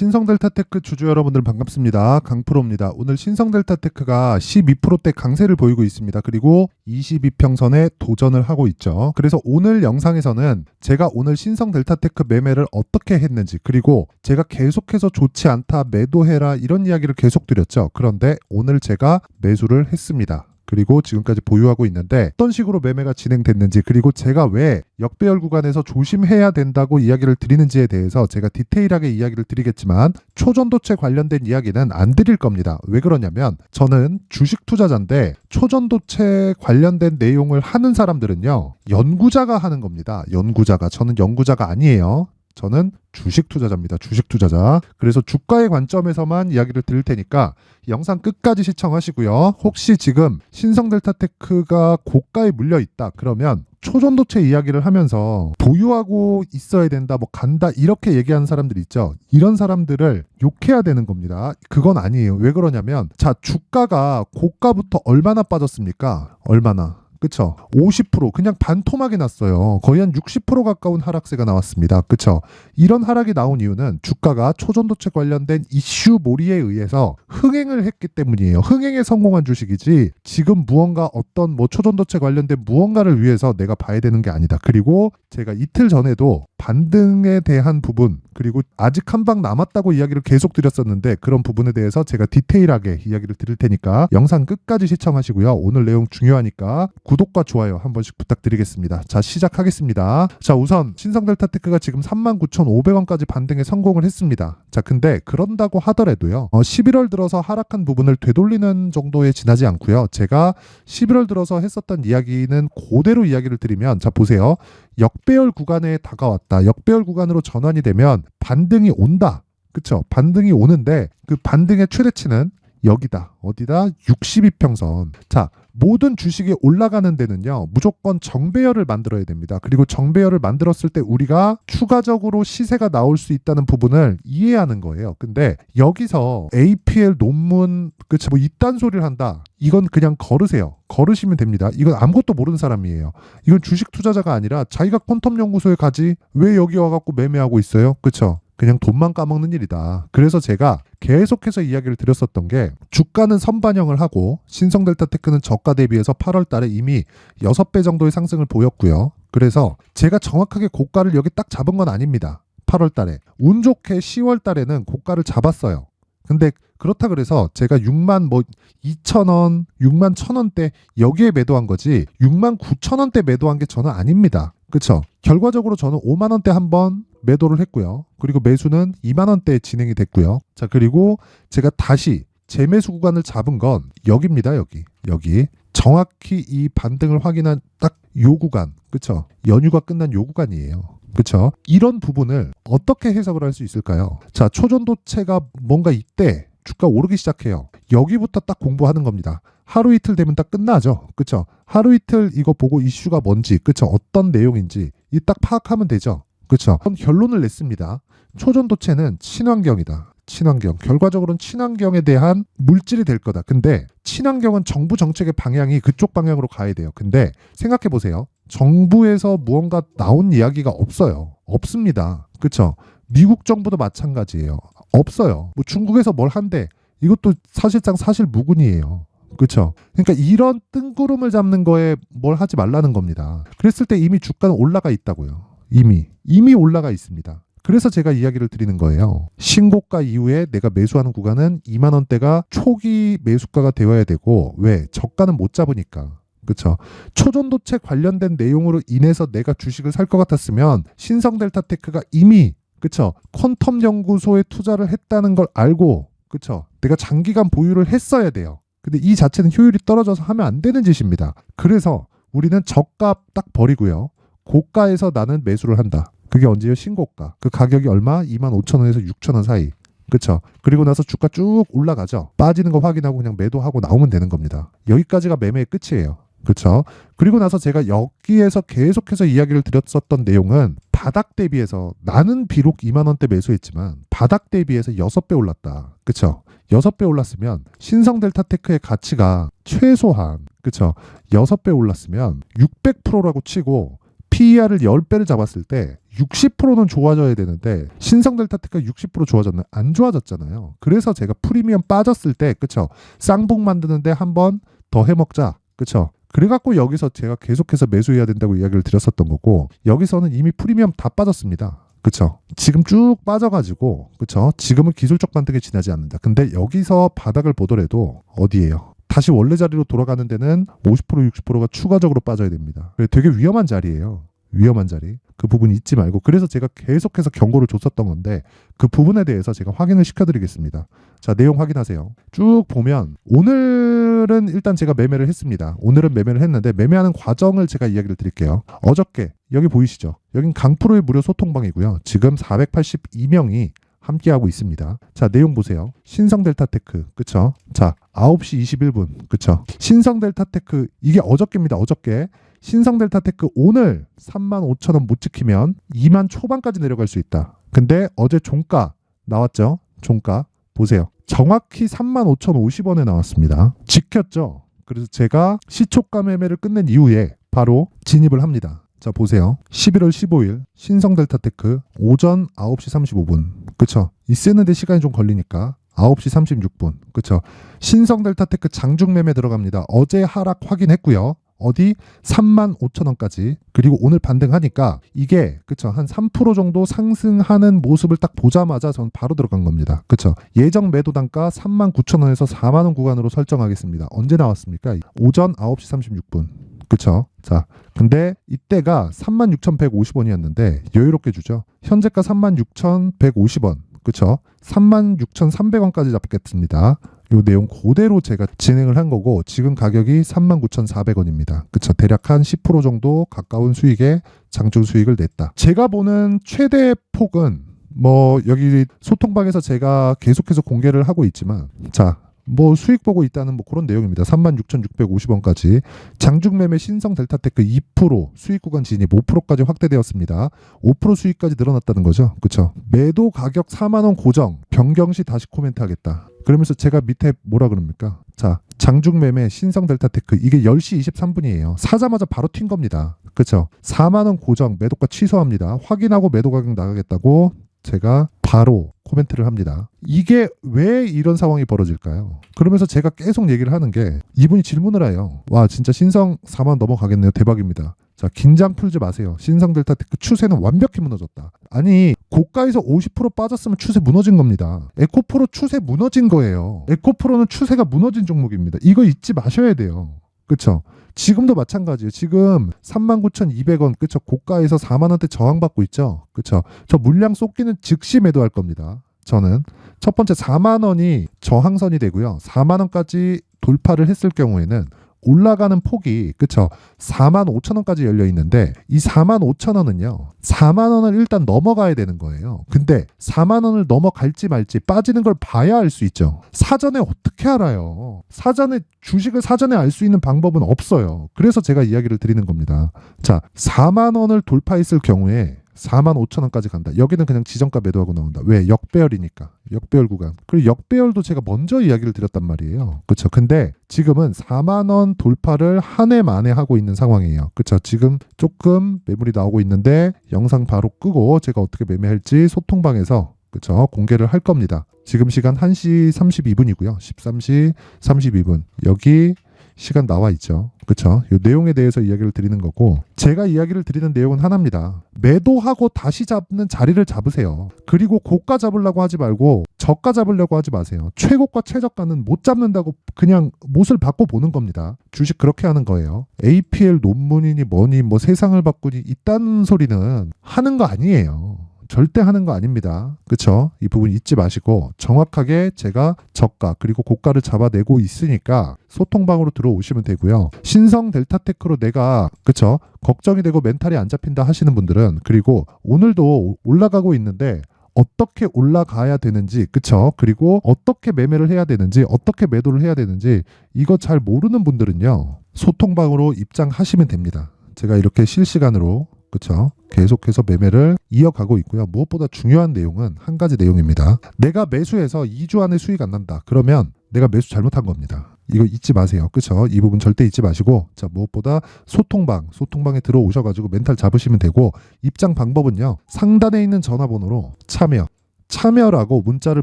신성델타테크 주주 여러분들 반갑습니다. 강프로입니다. 오늘 신성델타테크가 12%대 강세를 보이고 있습니다. 그리고 22평선에 도전을 하고 있죠. 그래서 오늘 영상에서는 제가 오늘 신성델타테크 매매를 어떻게 했는지 그리고 제가 계속해서 좋지 않다 매도해라 이런 이야기를 계속 드렸죠. 그런데 오늘 제가 매수를 했습니다. 그리고 지금까지 보유하고 있는데 어떤 식으로 매매가 진행됐는지 그리고 제가 왜 역배열 구간에서 조심해야 된다고 이야기를 드리는지에 대해서 제가 디테일하게 이야기를 드리겠지만 초전도체 관련된 이야기는 안 드릴 겁니다. 왜 그러냐면 저는 주식 투자자인데 초전도체 관련된 내용을 하는 사람들은요 연구자가 하는 겁니다. 연구자가 저는 연구자가 아니에요. 저는 주식 투자자입니다. 주식 투자자. 그래서 주가의 관점에서만 이야기를 드릴 테니까 영상 끝까지 시청하시고요. 혹시 지금 신성델타테크가 고가에 물려 있다. 그러면 초전도체 이야기를 하면서 보유하고 있어야 된다, 뭐 간다 이렇게 얘기하는 사람들 있죠. 이런 사람들을 욕해야 되는 겁니다. 그건 아니에요. 왜 그러냐면 자 주가가 고가부터 얼마나 빠졌습니까? 얼마나? 그쵸? 50% 그냥 반토막이 났어요. 거의 한 60% 가까운 하락세가 나왔습니다. 그쵸? 이런 하락이 나온 이유는 주가가 초전도체 관련된 이슈 몰이에 의해서 흥행을 했기 때문이에요. 흥행에 성공한 주식이지 지금 무언가 어떤 뭐 초전도체 관련된 무언가를 위해서 내가 봐야 되는 게 아니다. 그리고 제가 이틀 전에도 반등에 대한 부분 그리고 아직 한 방 남았다고 이야기를 계속 드렸었는데 그런 부분에 대해서 제가 디테일하게 이야기를 드릴 테니까 영상 끝까지 시청하시고요. 오늘 내용 중요하니까 구독과 좋아요 한 번씩 부탁드리겠습니다. 자 시작하겠습니다. 자 우선 신성델타 테크가 지금 39,500원까지 반등에 성공을 했습니다. 자 근데 그런다고 하더라도요. 어, 11월 들어서 하락한 부분을 되돌리는 정도에 지나지 않고요. 제가 11월 들어서 했었던 이야기는 그대로 이야기를 드리면 자 보세요. 역배열 구간에 다가왔다. 역배열 구간으로 전환이 되면 반등이 온다. 그쵸? 반등이 오는데 그 반등의 최대치는 여기다. 어디다? 62평선. 자, 모든 주식이 올라가는 데는요, 무조건 정배열을 만들어야 됩니다. 그리고 정배열을 만들었을 때 우리가 추가적으로 시세가 나올 수 있다는 부분을 이해하는 거예요. 근데 여기서 APL 논문, 그치, 뭐 이딴 소리를 한다. 이건 그냥 걸으세요. 걸으시면 됩니다. 이건 아무것도 모르는 사람이에요. 이건 주식 투자자가 아니라 자기가 퀀텀 연구소에 가지 왜 여기 와갖고 매매하고 있어요? 그쵸? 그냥 돈만 까먹는 일이다. 그래서 제가 계속해서 이야기를 드렸었던 게 주가는 선반영을 하고 신성델타 테크는 저가 대비해서 8월 달에 이미 6배 정도의 상승을 보였고요. 그래서 제가 정확하게 고가를 여기 딱 잡은 건 아닙니다. 8월 달에. 운 좋게 10월 달에는 고가를 잡았어요. 근데 그렇다 그래서 제가 6만 뭐 2천 원, 6만 1천 원대 여기에 매도한 거지 6만 9천 원대 매도한 게 저는 아닙니다. 그쵸? 결과적으로 저는 5만 원대 한 번 매도를 했고요. 그리고 매수는 2만 원대에 진행이 됐고요. 자, 그리고 제가 다시 재매수 구간을 잡은 건 여기입니다. 여기. 여기. 정확히 이 반등을 확인한 딱 요 구간. 그쵸? 연휴가 끝난 요 구간이에요. 그쵸? 이런 부분을 어떻게 해석을 할 수 있을까요? 자, 초전도체가 뭔가 이때 주가 오르기 시작해요. 여기부터 딱 공부하는 겁니다. 하루 이틀 되면 딱 끝나죠. 그쵸? 하루 이틀 이거 보고 이슈가 뭔지, 그쵸? 어떤 내용인지 이 딱 파악하면 되죠. 그쵸? 그럼 결론을 냈습니다. 초전도체는 친환경이다. 친환경. 결과적으로는 친환경에 대한 물질이 될 거다. 근데 친환경은 정부 정책의 방향이 그쪽 방향으로 가야 돼요. 근데 생각해 보세요. 정부에서 무언가 나온 이야기가 없어요. 없습니다. 그쵸? 미국 정부도 마찬가지예요. 없어요. 뭐 중국에서 뭘 한대. 이것도 사실상 사실 무근이에요. 그렇죠. 그러니까 이런 뜬구름을 잡는 거에 뭘 하지 말라는 겁니다. 그랬을 때 이미 주가는 올라가 있다고요. 이미 이미 올라가 있습니다. 그래서 제가 이야기를 드리는 거예요. 신고가 이후에 내가 매수하는 구간은 2만 원대가 초기 매수가가 되어야 되고 왜 저가는 못 잡으니까. 그렇죠. 초전도체 관련된 내용으로 인해서 내가 주식을 살 것 같았으면 신성델타테크가 이미 그렇죠. 퀀텀 연구소에 투자를 했다는 걸 알고 그렇죠. 내가 장기간 보유를 했어야 돼요. 근데 이 자체는 효율이 떨어져서 하면 안 되는 짓입니다. 그래서 우리는 저가 딱 버리고요. 고가에서 나는 매수를 한다. 그게 언제요? 신고가. 그 가격이 얼마? 2만 5천 원에서 6천 원 사이. 그쵸? 그리고 나서 주가 쭉 올라가죠. 빠지는 거 확인하고 그냥 매도하고 나오면 되는 겁니다. 여기까지가 매매의 끝이에요. 그쵸? 그리고 나서 제가 여기에서 계속해서 이야기를 드렸었던 내용은 바닥 대비해서 나는 비록 2만 원대 매수했지만 바닥 대비해서 6배 올랐다. 그쵸? 6배 올랐으면 신성 델타테크의 가치가 최소한 그쵸? 6배 올랐으면 600%라고 치고 PER을 10배를 잡았을 때 60%는 좋아져야 되는데 신성 델타테크가 60% 좋아졌나? 안 좋아졌잖아요. 그래서 제가 프리미엄 빠졌을 때 그쵸? 쌍봉 만드는데 한 번 더 해먹자. 그쵸? 그래갖고 여기서 제가 계속해서 매수해야 된다고 이야기를 드렸었던 거고 여기서는 이미 프리미엄 다 빠졌습니다. 그쵸? 지금 쭉 빠져가지고 그쵸? 지금은 기술적 반등에 지나지 않는다. 근데 여기서 바닥을 보더라도 어디예요? 다시 원래 자리로 돌아가는 데는 50% 60%가 추가적으로 빠져야 됩니다. 되게 위험한 자리예요. 위험한 자리. 그 부분 잊지 말고 그래서 제가 계속해서 경고를 줬었던 건데 그 부분에 대해서 제가 확인을 시켜드리겠습니다. 자 내용 확인하세요. 쭉 보면 오늘은 일단 제가 매매를 했습니다. 오늘은 매매를 했는데 매매하는 과정을 제가 이야기를 드릴게요. 어저께 여기 보이시죠? 여긴 강프로의 무료 소통방이고요. 지금 482명이 함께하고 있습니다. 자, 내용 보세요. 신성 델타테크, 그쵸? 자, 9시 21분, 그쵸? 신성 델타테크, 이게 어저께입니다, 어저께. 신성 델타테크 오늘 35,000원 못 지키면 2만 초반까지 내려갈 수 있다. 근데 어제 종가 나왔죠? 종가. 보세요. 정확히 35,050원에 나왔습니다. 지켰죠? 그래서 제가 시초가 매매를 끝낸 이후에 바로 진입을 합니다. 자, 보세요. 11월 15일 신성 델타테크 오전 9시 35분. 그쵸? 이 쓰는데 시간이 좀 걸리니까 9시 36분. 그쵸? 신성 델타테크 장중 매매 들어갑니다. 어제 하락 확인했고요. 어디? 3만 5천 원까지. 그리고 오늘 반등하니까 이게 그쵸 한 3% 정도 상승하는 모습을 딱 보자마자 전 바로 들어간 겁니다. 그쵸? 예정 매도 단가 3만 9천 원에서 4만 원 구간으로 설정하겠습니다. 언제 나왔습니까? 오전 9시 36분. 그쵸? 자 근데 이때가 3만 6,150원이었는데 여유롭게 주죠? 현재가 3만 6,150원. 그쵸? 3만 6,300원까지 잡겠습니다 요 내용 그대로 제가 진행을 한 거고 지금 가격이 39,400원입니다. 그쵸 대략 한 10% 정도 가까운 수익에 장중 수익을 냈다. 제가 보는 최대 폭은 뭐 여기 소통방에서 제가 계속해서 공개를 하고 있지만 자 뭐 수익 보고 있다는 뭐 그런 내용입니다. 36,650원까지 장중 매매 신성 델타테크 2% 수익 구간 진입 5%까지 확대되었습니다. 5% 수익까지 늘어났다는 거죠. 그렇죠? 매도 가격 4만 원 고정 변경 시 다시 코멘트 하겠다. 그러면서 제가 밑에 뭐라 그럽니까? 자, 장중 매매 신성 델타 테크 이게 10시 23분이에요. 사자마자 바로 튄 겁니다. 그렇죠? 4만 원 고정 매도가 취소합니다. 확인하고 매도 가격 나가겠다고 제가 바로 코멘트를 합니다. 이게 왜 이런 상황이 벌어질까요? 그러면서 제가 계속 얘기를 하는 게 이분이 질문을 해요. 와 진짜 신성 4만 넘어가겠네요. 대박입니다. 자 긴장 풀지 마세요. 신성 델타 테크 추세는 완벽히 무너졌다. 아니 고가에서 50% 빠졌으면 추세 무너진 겁니다. 에코프로 추세 무너진 거예요. 에코프로는 추세가 무너진 종목입니다. 이거 잊지 마셔야 돼요. 그쵸? 지금도 마찬가지예요. 지금 39,200원, 그쵸? 고가에서 4만원대 저항받고 있죠? 그쵸? 저 물량 쏟기는 즉시 매도할 겁니다. 저는. 첫 번째 4만원이 저항선이 되고요. 4만원까지 돌파를 했을 경우에는 올라가는 폭이 그쵸? 4만 5천 원까지 열려 있는데 이 4만 5천 원은요 4만 원을 일단 넘어가야 되는 거예요. 근데 4만 원을 넘어갈지 말지 빠지는 걸 봐야 알 수 있죠. 사전에 어떻게 알아요? 사전에 주식을 사전에 알 수 있는 방법은 없어요. 그래서 제가 이야기를 드리는 겁니다. 자 4만 원을 돌파했을 경우에 4만 5천 원까지 간다. 여기는 그냥 지정가 매도하고 나온다. 왜? 역배열이니까. 역배열 구간. 그리고 역배열도 제가 먼저 이야기를 드렸단 말이에요. 그렇죠. 근데 지금은 4만 원 돌파를 한 해 만에 하고 있는 상황이에요. 그렇죠. 지금 조금 매물이 나오고 있는데 영상 바로 끄고 제가 어떻게 매매할지 소통방에서 그렇죠. 공개를 할 겁니다. 지금 시간 1시 32분이고요. 13시 32분. 여기 시간 나와 있죠. 그쵸? 이 내용에 대해서 이야기를 드리는 거고, 제가 이야기를 드리는 내용은 하나입니다. 매도하고 다시 잡는 자리를 잡으세요. 그리고 고가 잡으려고 하지 말고, 저가 잡으려고 하지 마세요. 최고가, 최저가는 못 잡는다고 그냥 못을 받고 보는 겁니다. 주식 그렇게 하는 거예요. APL 논문이니 뭐니 뭐 세상을 바꾸니 이딴 소리는 하는 거 아니에요. 절대 하는 거 아닙니다. 그쵸? 이 부분 잊지 마시고 정확하게 제가 저가 그리고 고가를 잡아내고 있으니까 소통방으로 들어오시면 되고요. 신성 델타테크로 내가 그쵸? 걱정이 되고 멘탈이 안 잡힌다 하시는 분들은 그리고 오늘도 올라가고 있는데 어떻게 올라가야 되는지 그쵸 그리고 어떻게 매매를 해야 되는지 어떻게 매도를 해야 되는지 이거 잘 모르는 분들은요 소통방으로 입장하시면 됩니다 제가 이렇게 실시간으로 그쵸 계속해서 매매를 이어가고 있고요. 무엇보다 중요한 내용은 한 가지 내용입니다. 내가 매수해서 2주 안에 수익 안 난다. 그러면 내가 매수 잘못한 겁니다. 이거 잊지 마세요. 그쵸? 이 부분 절대 잊지 마시고 자 무엇보다 소통방 소통방에 들어오셔가지고 멘탈 잡으시면 되고 입장 방법은요 상단에 있는 전화번호로 참여 참여라고 문자를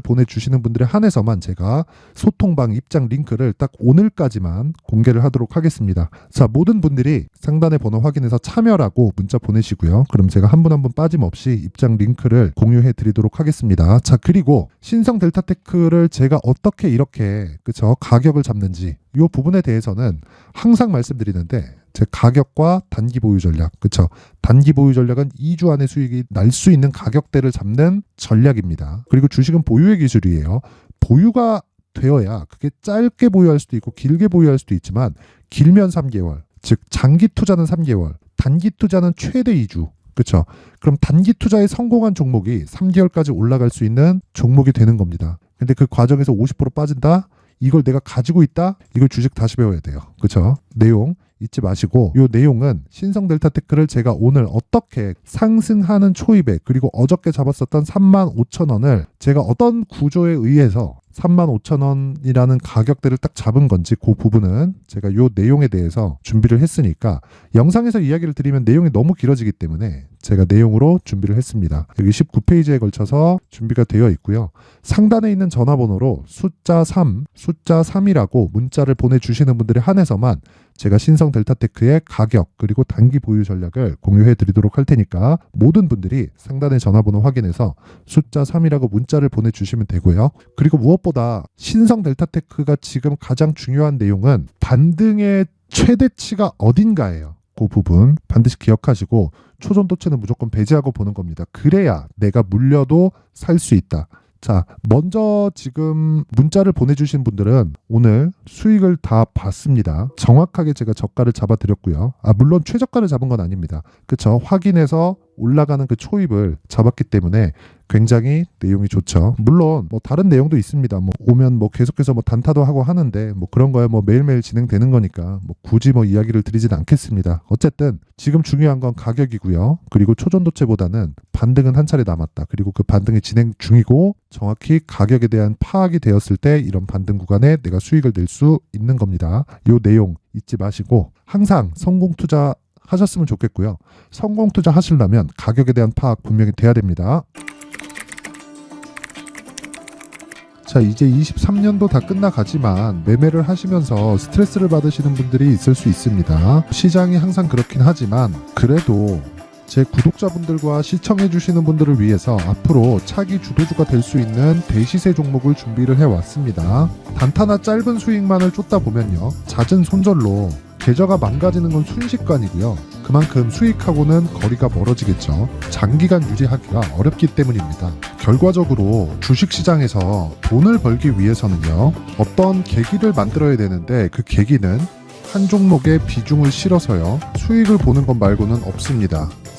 보내주시는 분들에 한해서만 제가 소통방 입장 링크를 딱 오늘까지만 공개를 하도록 하겠습니다. 자, 모든 분들이 상단의 번호 확인해서 참여라고 문자 보내시고요. 그럼 제가 한 분 한 분 빠짐없이 입장 링크를 공유해 드리도록 하겠습니다. 자, 그리고 신성 델타테크를 제가 어떻게 이렇게 그쵸 가격을 잡는지 이 부분에 대해서는 항상 말씀드리는데 제 가격과 단기 보유 전략 그쵸 단기 보유 전략은 2주 안에 수익이 날 수 있는 가격대를 잡는 전략입니다. 그리고 주식은 보유의 기술이에요. 보유가 되어야 그게 짧게 보유할 수도 있고 길게 보유할 수도 있지만 길면 3개월, 즉 장기 투자는 3개월, 단기 투자는 최대 2주. 그렇죠? 그럼 단기 투자에 성공한 종목이 3개월까지 올라갈 수 있는 종목이 되는 겁니다. 근데 그 과정에서 50% 빠진다? 이걸 내가 가지고 있다? 이걸 주식 다시 배워야 돼요. 그렇죠? 내용 잊지 마시고 이 내용은 신성 델타 테크를 제가 오늘 어떻게 상승하는 초입에 그리고 어저께 잡았었던 3만 5천 원을 제가 어떤 구조에 의해서 3만 5천 원이라는 가격대를 딱 잡은 건지 그 부분은 제가 이 내용에 대해서 준비를 했으니까 영상에서 이야기를 드리면 내용이 너무 길어지기 때문에 제가 내용으로 준비를 했습니다. 여기 19페이지에 걸쳐서 준비가 되어 있고요. 상단에 있는 전화번호로 숫자 3, 숫자 3이라고 문자를 보내주시는 분들에 한해서만 제가 신성 델타테크의 가격 그리고 단기 보유 전략을 공유해 드리도록 할 테니까 모든 분들이 상단의 전화번호 확인해서 숫자 3이라고 문자를 보내주시면 되고요. 그리고 무엇보다 신성 델타테크가 지금 가장 중요한 내용은 반등의 최대치가 어딘가예요. 그 부분 반드시 기억하시고 초전도체는 무조건 배제하고 보는 겁니다. 그래야 내가 물려도 살 수 있다. 자, 먼저 지금 문자를 보내주신 분들은 오늘 수익을 다 봤습니다. 정확하게 제가 저가를 잡아드렸고요. 아, 물론 최저가를 잡은 건 아닙니다. 그쵸? 확인해서 올라가는 그 초입을 잡았기 때문에 굉장히 내용이 좋죠. 물론 뭐 다른 내용도 있습니다. 뭐 오면 뭐 계속해서 뭐 단타도 하고 하는데 뭐 그런 거야 뭐 매일매일 진행되는 거니까 뭐 굳이 뭐 이야기를 드리진 않겠습니다. 어쨌든 지금 중요한 건 가격이고요. 그리고 초전도체보다는 반등은 한 차례 남았다. 그리고 그 반등이 진행 중이고 정확히 가격에 대한 파악이 되었을 때 이런 반등 구간에 내가 수익을 낼 수 있는 겁니다. 요 내용 잊지 마시고 항상 성공 투자 하셨으면 좋겠고요. 성공 투자 하시려면 가격에 대한 파악 분명히 돼야 됩니다. 자, 이제 23년도 다 끝나가지만 매매를 하시면서 스트레스를 받으시는 분들이 있을 수 있습니다. 시장이 항상 그렇긴 하지만 그래도 제 구독자분들과 시청해주시는 분들을 위해서 앞으로 차기 주도주가 될 수 있는 대시세 종목을 준비를 해왔습니다. 단타나 짧은 수익만을 쫓다 보면요. 잦은 손절로 계좌가 망가지는 건 순식간이고요. 그만큼 수익하고는 거리가 멀어지겠죠. 장기간 유지하기가 어렵기 때문입니다. 결과적으로 주식시장에서 돈을 벌기 위해서는요. 어떤 계기를 만들어야 되는데 그 계기는 한 종목에 비중을 실어서요. 수익을 보는 것 말고는 없습니다.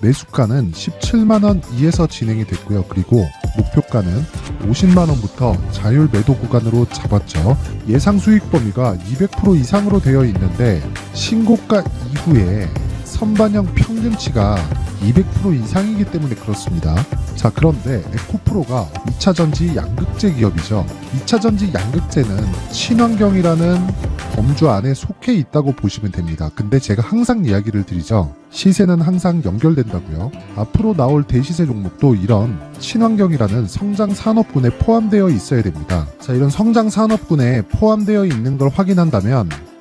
매수가는 17만원 이에서 진행이 됐고요. 그리고 목표가는 50만원부터 자율 매도 구간으로 잡았죠. 예상 수익 범위가 200% 이상으로 되어 있는데 신고가 이후에 선반영 평균치가 200% 이상이기 때문에 그렇습니다. 자, 그런데 에코프로가 2차 전지 양극재 기업이죠. 2차 전지 양극재는 친환경이라는 범주 안에 속해 있다고 보시면 됩니다. 근데 제가 항상 이야기를 드리죠. 시세는 항상 연결된다고요. 앞으로 나올 대시세 종목도 이런 친환경이라는 성장 산업군에 포함되어 있어야 됩니다. 자, 이런 성장 산업군에 포함되어 있는 걸 확인한다면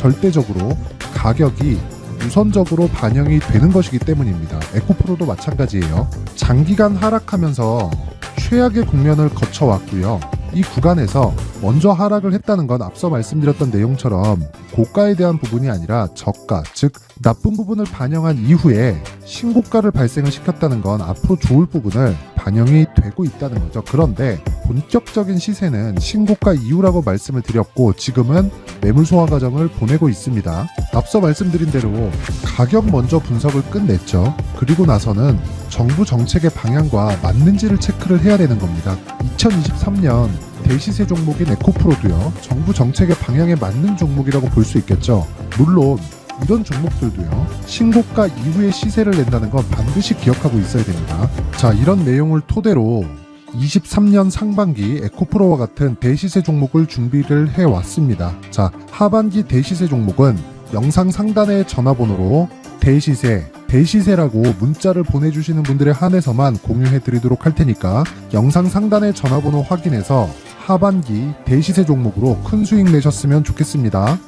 절대적으로 가격이 우선적으로 반영이 되는 것이기 때문입니다. 에코프로도 마찬가지예요. 장기간 하락하면서 최악의 국면을 거쳐왔고요. 이 구간에서 먼저 하락을 했다는 건 앞서 말씀드렸던 내용처럼 고가에 대한 부분이 아니라 저가, 즉 나쁜 부분을 반영한 이후에 신고가를 발생을 시켰다는 건 앞으로 좋을 부분을 반영이 되고 있다는 거죠. 그런데 본격적인 시세는 신고가 이후라고 말씀을 드렸고 지금은 매물 소화 과정을 보내고 있습니다. 앞서 말씀드린 대로 가격 먼저 분석을 끝냈죠. 그리고 나서는 정부 정책의 방향과 맞는지를 체크를 해야 되는 겁니다. 2023년 대시세 종목인 에코프로도요. 정부 정책의 방향에 맞는 종목이라고 볼 수 있겠죠. 물론 이런 종목들도요. 신고가 이후에 시세를 낸다는 건 반드시 기억하고 있어야 됩니다. 자, 이런 내용을 토대로 23년 상반기 에코프로와 같은 대시세 종목을 준비를 해 왔습니다. 자, 하반기 대시세 종목은 영상 상단의 전화번호로 대시세, 대시세라고 문자를 보내주시는 분들에 한해서만 공유해 드리도록 할 테니까 영상 상단의 전화번호 확인해서 하반기 대시세 종목으로 큰 수익 내셨으면 좋겠습니다.